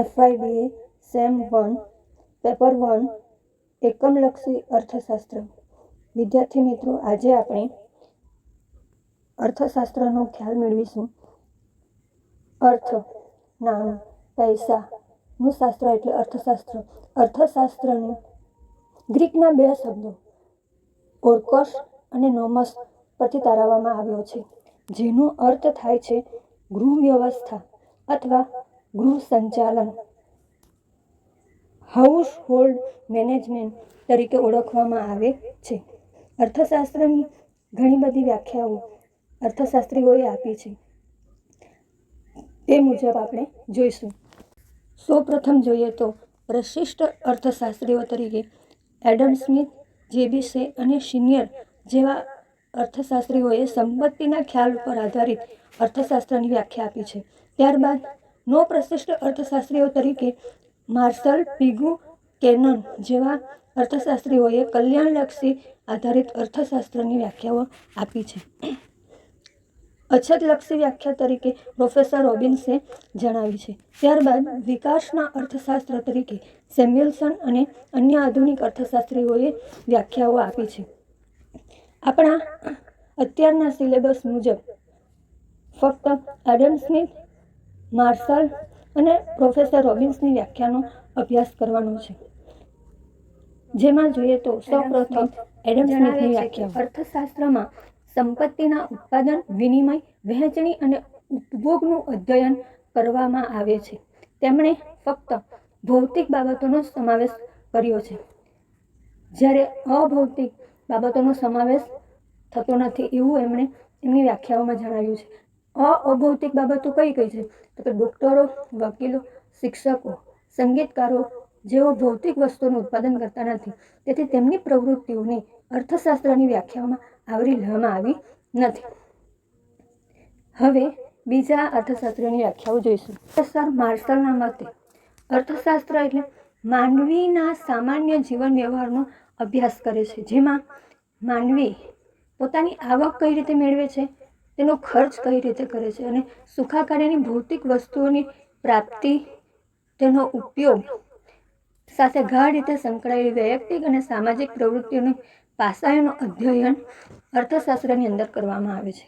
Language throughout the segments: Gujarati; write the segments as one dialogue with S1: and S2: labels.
S1: FYBA sem one paper one એકમલક્ષી અર્થશાસ્ત્ર. વિદ્યાર્થી મિત્રો, આજે આપણે અર્થશાસ્ત્રનો ખ્યાલ મેળવીશું. અર્થ નાણું પૈસાનું શાસ્ત્ર એટલે અર્થશાસ્ત્ર. અર્થશાસ્ત્રને ગ્રીકના બે શબ્દો, ઓર્કોસ અને નોમસ પરથી તારવવામાં આવ્યો છે. જેનો અર્થ થાય છે ગૃહ વ્યવસ્થા અથવા ગૃહ સંચાલન. હાઉસ હોલ્ડ મેનેજમેન્ટ તરીકે ઓળખવામાં આવે છે. અર્થશાસ્ત્રની ઘણી બધી વ્યાખ્યાઓ અર્થશાસ્ત્રીઓએ આપી છે. તે મુજબ આપણે જોઈશું. સૌપ્રથમ જોઈએ તો પ્રશિષ્ટ અર્થશાસ્ત્રીઓ તરીકે એડમ સ્મિથ, જેબી સે અને સિનિયર જેવા અર્થશાસ્ત્રીઓએ સંપત્તિના ખ્યાલ પર આધારિત અર્થશાસ્ત્રની વ્યાખ્યા આપી છે. ત્યારબાદ નો પ્રશિષ્ટ અર્થશાસ્ત્રીઓ તરીકે માર્શલ પિગુ કેનન જેવા અર્થશાસ્ત્રીઓએ કલ્યાણલક્ષી આધારિત અર્થશાસ્ત્રની વ્યાખ્યાઓ આપી છે. અછતલક્ષી વ્યાખ્યા તરીકે પ્રોફેસર રોબિન્સે જણાવી છે. ત્યારબાદ વિકાસના અર્થશાસ્ત્ર તરીકે સેમ્યુલસન અને અન્ય આધુનિક અર્થશાસ્ત્રીઓએ વ્યાખ્યાઓ આપી છે. આપણા અત્યારના સિલેબસ મુજબ ફક્ત એડમ સ્મિથ માર્શલ અને પ્રોફેસર રોબિન્સની વ્યાખ્યાનો અભ્યાસ કરવાનો છે. જેમાં જોઈએ તો સૌપ્રથમ એડમ સ્મિથની વ્યાખ્યા અર્થશાસ્ત્રમાં સંપત્તિના ઉત્પાદન વિનિમય વહેંચણી અને ઉપભોગનું અધ્યયન કરવામાં આવે છે. તેમણે ફક્ત ભૌતિક બાબતોનો સમાવેશ કર્યો છે. જ્યારે અભૌતિક બાબતોનો સમાવેશ થતો નથી એવું એમણે એમની વ્યાખ્યાઓમાં જણાવ્યું છે. અભૌતિક બાબતો કઈ કઈ છે? તો કે ડોક્ટરો, વકીલો, શિક્ષકો, સંગીતકારો જેઓ ભૌતિક વસ્તુનું ઉત્પાદન કરતા નથી, તેથી તેમની પ્રવૃત્તિઓની અર્થશાસ્ત્રની વ્યાખ્યાઓમાં આવરી લેવામાં આવી નથી. હવે બીજા અર્થશાસ્ત્રની વ્યાખ્યાઓ જોઈશું. સર માર્શલના મતે, અર્થશાસ્ત્ર એટલે માનવીના સામાન્ય જીવન વ્યવહારનો અભ્યાસ કરે છે, જેમાં માનવી પોતાની આવક કઈ રીતે મેળવે છે? તેનો ખર્ચ કઈ રીતે કરે છે અને સુખાકાર્યની ભૌતિક વસ્તુઓની પ્રાપ્તિ તેનો ઉપયોગ સાથે ગાઢ રીતે સંકળાયેલી વૈયક્તિક અને સામાજિક પ્રવૃત્તિઓની પાસાઓનું અધ્યયન અર્થશાસ્ત્રની અંદર કરવામાં આવે છે.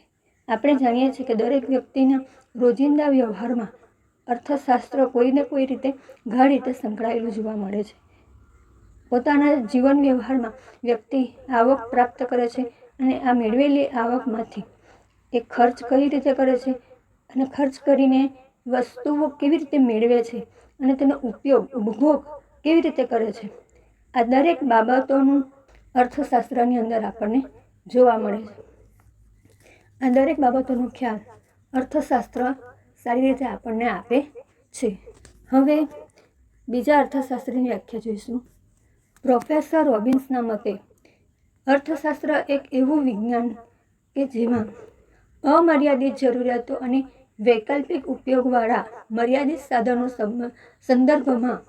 S1: આપણે જાણીએ છીએ કે દરેક વ્યક્તિના રોજિંદા વ્યવહારમાં અર્થશાસ્ત્ર કોઈને કોઈ રીતે ગાઢ રીતે સંકળાયેલું જોવા મળે છે. પોતાના જીવન વ્યવહારમાં વ્યક્તિ આવક પ્રાપ્ત કરે છે અને આ મેળવેલી આવકમાંથી એ ખર્ચ કઈ રીતે કરે છે અને ખર્ચ કરીને વસ્તુઓ કેવી રીતે મેળવે છે અને તેનો ઉપયોગ ઉપભોગ કેવી રીતે કરે છે? આ દરેક બાબતોનું અર્થશાસ્ત્રની અંદર આપણને જોવા મળે છે. આ દરેક બાબતોનો ખ્યાલ અર્થશાસ્ત્ર સારી રીતે આપણને આપે છે. હવે બીજા અર્થશાસ્ત્રની વ્યાખ્યા જોઈશું. પ્રોફેસર રોબિન્સના મતે અર્થશાસ્ત્ર એક એવું વિજ્ઞાન કે જેમાં અમર્યાદિત જરૂરિયાતો અને વૈકલ્પિક ઉપયોગવાળા મર્યાદિત સાધનો સંદર્ભમાં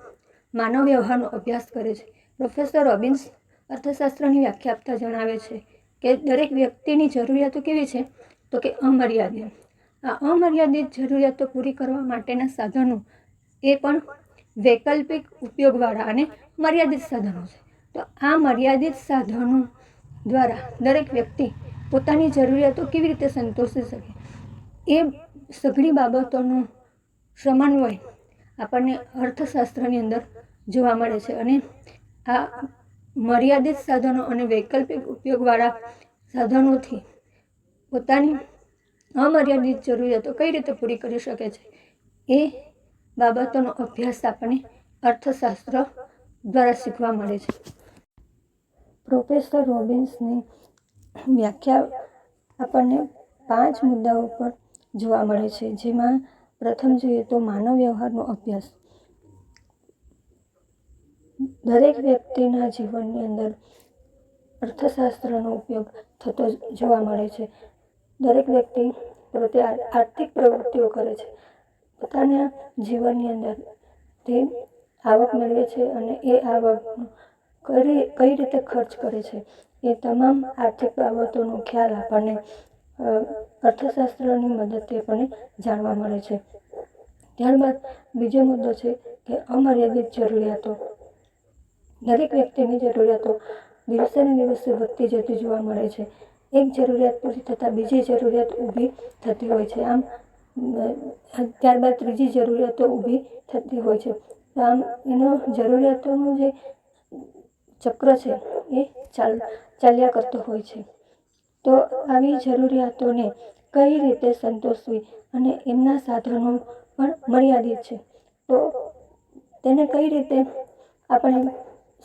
S1: માનવ વ્યવહારનો અભ્યાસ કરે છે. પ્રોફેસર રોબિન્સ અર્થશાસ્ત્રની વ્યાખ્યા આપતા જણાવે છે કે દરેક વ્યક્તિની જરૂરિયાતો કેવી છે? તો કે અમર્યાદિત. આ અમર્યાદિત જરૂરિયાતો પૂરી કરવા માટેના સાધનો એ પણ વૈકલ્પિક ઉપયોગવાળા અને મર્યાદિત સાધનો છે. તો આ મર્યાદિત સાધનો દ્વારા દરેક વ્યક્તિ પોતાની જરૂરિયાતો કેવી રીતે સંતોષી શકે? એ સઘળી બાબતોનું સમન્વય આપણને અર્થશાસ્ત્રની અંદર જોવા મળે છે. અને આ મર્યાદિત સાધનો અને વૈકલ્પિક ઉપયોગવાળા સાધનોથી પોતાની અમર્યાદિત જરૂરિયાતો કઈ રીતે પૂરી કરી શકે છે? એ બાબતોનો અભ્યાસ આપણને અર્થશાસ્ત્ર દ્વારા શીખવા મળે છે. પ્રોફેસર રોબિન્સની વ્યાખ્યા આપણને પાંચ મુદ્દાઓ પર જોવા મળે છે. જેમાં પ્રથમ જોઈએ તો માનવ વ્યવહારનો અભ્યાસ. દરેક વ્યક્તિના જીવનની અંદર અર્થશાસ્ત્રનો ઉપયોગ થતો જોવા મળે છે. દરેક વ્યક્તિ પોતે આર્થિક પ્રવૃત્તિઓ કરે છે. પોતાના જીવનની અંદર તે આવક મેળવે છે અને એ આવક કઈ રીતે ખર્ચ કરે છે. એ તમામ આર્થિક બાબતોનો ખ્યાલ આપણને અર્થશાસ્ત્રની મદદથી આપણને જાણવા મળે છે. ત્યારબાદ બીજો મુદ્દો છે કે અમર્યાદિત જરૂરિયાતો. દરેક વ્યક્તિની જરૂરિયાતો દિવસે ને દિવસે વધતી જતી જોવા મળે છે. એક જરૂરિયાત પૂરી થતાં બીજી જરૂરિયાત ઊભી થતી હોય છે. આમ ત્યારબાદ ત્રીજી જરૂરિયાતો ઊભી થતી હોય છે. આમ, એનો જરૂરિયાતોનું જે ચક્ર છે એ ચાલ, ચાલ્યા કરતો હોય છે. તો આવી જરૂરિયાતોને કઈ રીતે સંતોષવી અને એમના સાધનો પણ મર્યાદિત છે? તો તેને કઈ રીતે આપણે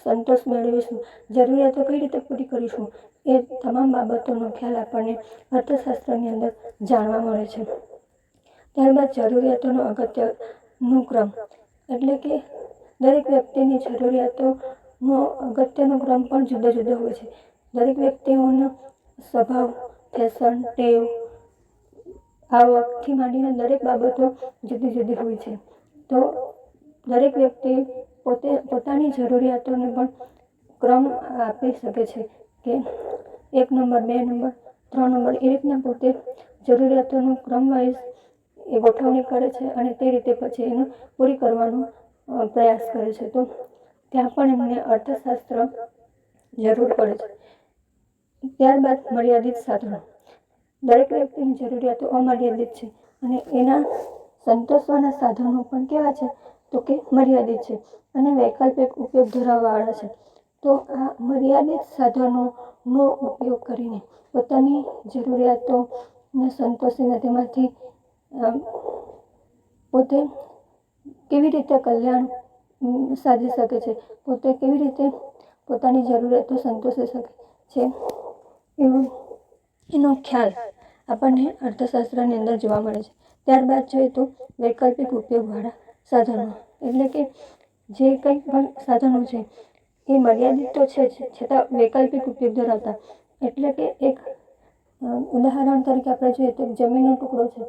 S1: સંતોષ મેળવીશું? જરૂરિયાતો કઈ રીતે પૂરી કરીશું? એ તમામ બાબતોનો ખ્યાલ આપણને અર્થશાસ્ત્રની અંદર જાણવા મળે છે. ત્યારબાદ જરૂરિયાતોનો અગત્યનો ક્રમ. એટલે કે દરેક વ્યક્તિની જરૂરિયાતોનો અગત્યનો ક્રમ પણ જુદો જુદો હોય છે. દરેક વ્યક્તિઓનો સ્વભાવ ફેશન ટેવ, આવકથી માંડીને દરેક બાબતો જુદી જુદી હોય છે. તો દરેક વ્યક્તિ પોતે, પોતાની જરૂરિયાતોને પણ ક્રમ આપી શકે છે કે એક નંબર, બે નંબર, ત્રણ નંબર, એ રીતના પોતે જરૂરિયાતોનું ક્રમ વાઇઝ એ ગોઠવણી કરે છે અને તે રીતે પછી એને પૂરી કરવાનો પ્રયાસ કરે છે. તો ત્યાં પણ એમને અર્થશાસ્ત્ર જરૂર પડે છે. ત્યારબાદ મર્યાદિત સાધનો. દરેક વ્યક્તિની જરૂરિયાતો અમર્યાદિત છે અને એના સંતોષવાના સાધનો પણ કેવા છે? તો કે મર્યાદિત છે અને વૈકલ્પિક ઉપયોગ ધરાવવાવાળા છે. તો આ મર્યાદિત સાધનોનો ઉપયોગ કરીને પોતાની જરૂરિયાતોને સંતોષીને તેમાંથી પોતે કેવી રીતે કલ્યાણ સાધી શકે છે. પોતે કેવી રીતે પોતાની જરૂરિયાતો સંતોષી શકે છે એવું એનો ખ્યાલ આપણને અર્થશાસ્ત્રની અંદર જોવા મળે છે. ત્યારબાદ જોઈએ તો વૈકલ્પિક ઉપયોગવાળા સાધનો. એટલે કે જે કંઈ પણ સાધનો છે, એ મર્યાદિત તો છે જ, છતાં વૈકલ્પિક ઉપયોગ ધરાવતા. એટલે કે એક ઉદાહરણ તરીકે આપણે જોઈએ તો જમીનનો ટુકડો છે,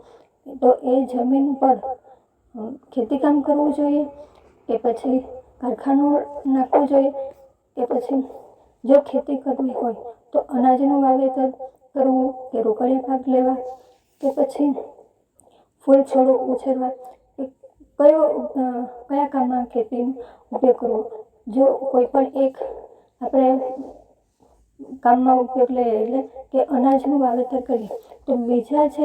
S1: તો એ જમીન પર ખેતીકામ કરવું જોઈએ કે પછી કારખાનું નાખવું જોઈએ, કે પછી જો ખેતી કરવી હોય તો અનાજનું વાવેતર કરવું, કે રોકડિયા પાક લેવા, કે પછી ફૂલ છોડો ઉછેરવા કયો કયા કામમાં ખેતીનો ઉપયોગ કરવો. જો કોઈ પણ એક આપણે કામમાં ઉપયોગ લઈએ એટલે કે અનાજનું વાવેતર કરીએ, તો બીજા છે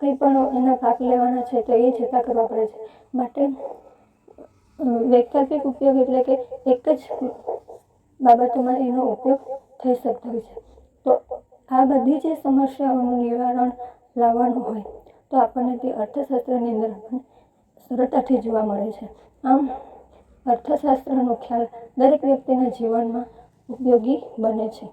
S1: કંઈ પણ એના પાક લેવાના છે તો એ છતાં કરવા પડે છે. માટે વૈકલ્પિક ઉપયોગ એટલે કે એક જ બાબતોમાં એનો ઉપયોગ થઈ શકતો હોય છે. તો આ બધી જે સમસ્યાઓનું નિવારણ લાવવાનું હોય, તો આપણને તે અર્થશાસ્ત્રની અંદર આપણને સરળતાથી જોવા મળે છે. આમ, અર્થશાસ્ત્રનો ખ્યાલ દરેક વ્યક્તિના જીવનમાં ઉપયોગી બને છે.